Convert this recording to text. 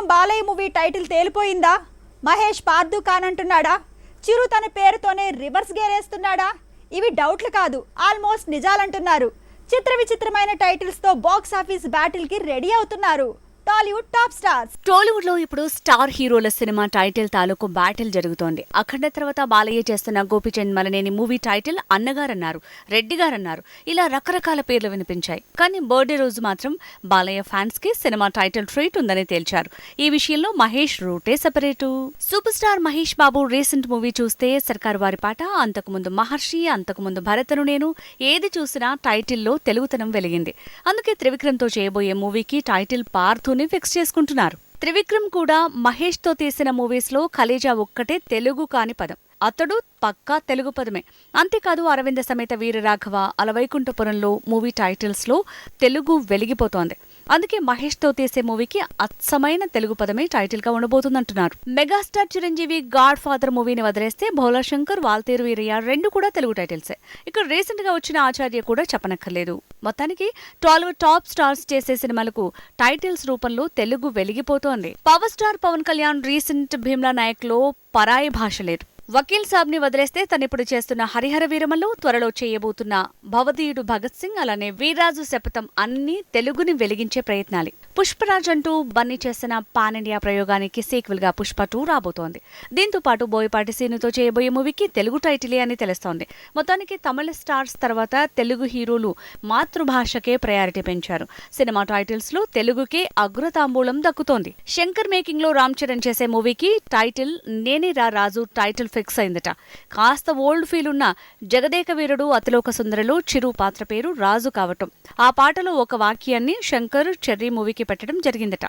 సింహం Balayya movie title తేలిపోయిందా? మహేష్ పార్దుఖాన్ అంటున్నాడా చిరు తన పేరుతోనే రివర్స్ గేరేస్తున్నాడా ఇవి డౌట్లు కాదు ఆల్మోస్ట్ నిజాలంటున్నారు. చిత్ర విచిత్రమైన టైటిల్స్తో బాక్స్ ఆఫీస్ బ్యాటిల్కి రెడీ అవుతున్నారు. Tollywood top stars. టాలీవుడ్లో ఇప్పుడు స్టార్ హీరోల సినిమా టైటిల్ తాలూకు బ్యాటిల్ జరుగుతోంది. అఖండ తర్వాత బాలయ్య చేస్తున్న గోపిచంద్ మలనేని మూవీ టైటిల్ అన్నగారన్నారు రెడ్డి గారన్నారు ఇలా రకరకాల పేర్లు వినిపించాయి. కానీ బర్త్డే రోజు మాత్రం బాలయ్య ఫ్యాన్స్కి సినిమా టైటిల్ ట్రీట్ ఉందని తేల్చారు. ఈ విషయంలో మహేష్ రూటే separate. Super star Mahesh Babu recent movie చూస్తే సర్కార్ వారి పాట అంతకుముందు మహర్షి అంతకుముందు భరతను నేను ఏది చూసినా టైటిల్లో తెలుగుతనం వెలిగింది. అందుకే త్రివిక్రమ్తో చేయబోయే మూవీకి టైటిల్ పార్థుని ఫిక్స్ చేసుకుంటున్నారు. త్రివిక్రమ్ కూడా మహేష్తో తీసిన మూవీస్లో ఖలీజా ఒక్కటే తెలుగు కాని పదం. అతడు పక్కా తెలుగు పదమే. అంతేకాదు అరవింద సమేత వీరరాఘవ అలవైకుంఠపురంలో మూవీ టైటిల్స్లో తెలుగు వెలిగిపోతోంది. అందుకే మహేష్తో తీసే మూవీకి అచ్చమైన తెలుగు పదమే టైటిల్గా ఉండబోతుందంటున్నారు. మెగాస్టార్ చిరంజీవి గాడ్ ఫాదర్ మూవీని వదిలేస్తే భోలా శంకర్ వాల్తేరు వీరయ్య రెండు కూడా తెలుగు టైటిల్సే ఇక్కడ రీసెంట్గా వచ్చిన ఆచార్య కూడా చెప్పనక్కర్లేదు. మొత్తానికి టాలీవుడ్ టాప్ స్టార్స్ చేసే సినిమాలకు టైటిల్స్ రూపంలో Telugu వెలిగిపోతోంది. Power star Pawan Kalyan recent Bheemla నాయక్లో పరాయి భాష లేదు. వకీల్ సాబ్ని వదిలేస్తే తనిప్పుడు చేస్తున్న హరిహర వీరమలో త్వరలో చేయబోతున్న భవదీయుడు భగత్ సింగ్ అలానే వీరాజు శపథం అన్ని తెలుగుని వెలిగించే ప్రయత్నాలి. పుష్పరాజ్ అంటూ బన్నీ చేసిన పాన్ ఇండియా ప్రయోగానికి సీక్వెల్గా పుష్ప టూ రాబోతోంది. దీంతో పాటు బోయపాటి సీనుతో చేయబోయే మూవీకి తెలుగు టైటిలే అని తెలుస్తోంది. మొత్తానికి తమిళ స్టార్స్ తర్వాత తెలుగు హీరోలు మాతృభాషకే ప్రయారిటీ పెంచారు. సినిమా టైటిల్స్లో తెలుగుకే అగ్రతాంబూలం దక్కుతోంది. శంకర్ మేకింగ్లో రామ్ చరణ్ చేసే మూవీకి టైటిల్ నేనే రా రాజు టైటిల్ ఫిక్స్ అయిందట. కాస్త ఓల్డ్ ఫీల్ ఉన్న జగదేక వీరుడు అతిలోక సుందరలో చిరు పాత్ర పేరు రాజు కావటం. ఆ పాటలో ఒక వాక్యాన్ని శంకర్ చెర్రీ మూవీకి పెట్టడం జరిగిందట.